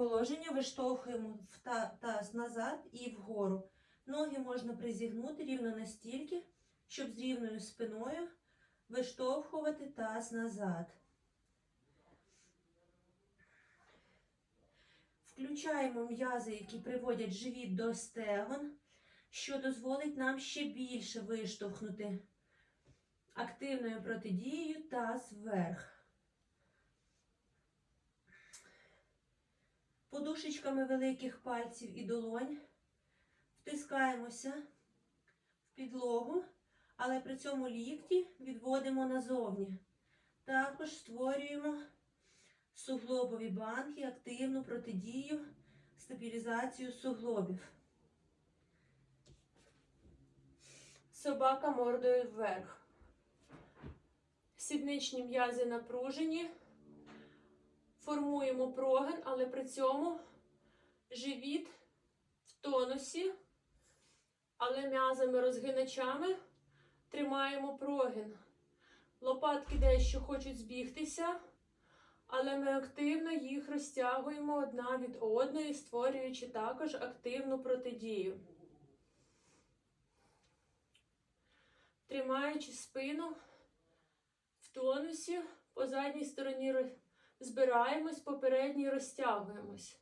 Положення виштовхуємо в таз назад і вгору. Ноги можна призігнути рівно настільки, щоб з рівною спиною виштовхувати таз назад. Включаємо м'язи, які приводять живіт до стегон, що дозволить нам ще більше виштовхнути активною протидією таз вверх. Подушечками великих пальців і долонь втискаємося в підлогу, але при цьому лікті відводимо назовні. Також створюємо суглобові банки, активну протидію, стабілізацію суглобів. Собака мордою вверх. Сідничні м'язи напружені. Формуємо прогин, але при цьому живіт в тонусі, але м'язами розгиначами тримаємо прогин. Лопатки дещо хочуть збігтися, але ми активно їх розтягуємо одна від одної, створюючи також активну протидію. Тримаючи спину в тонусі, по задній стороні роз- збираємось, попередній розтягуємось.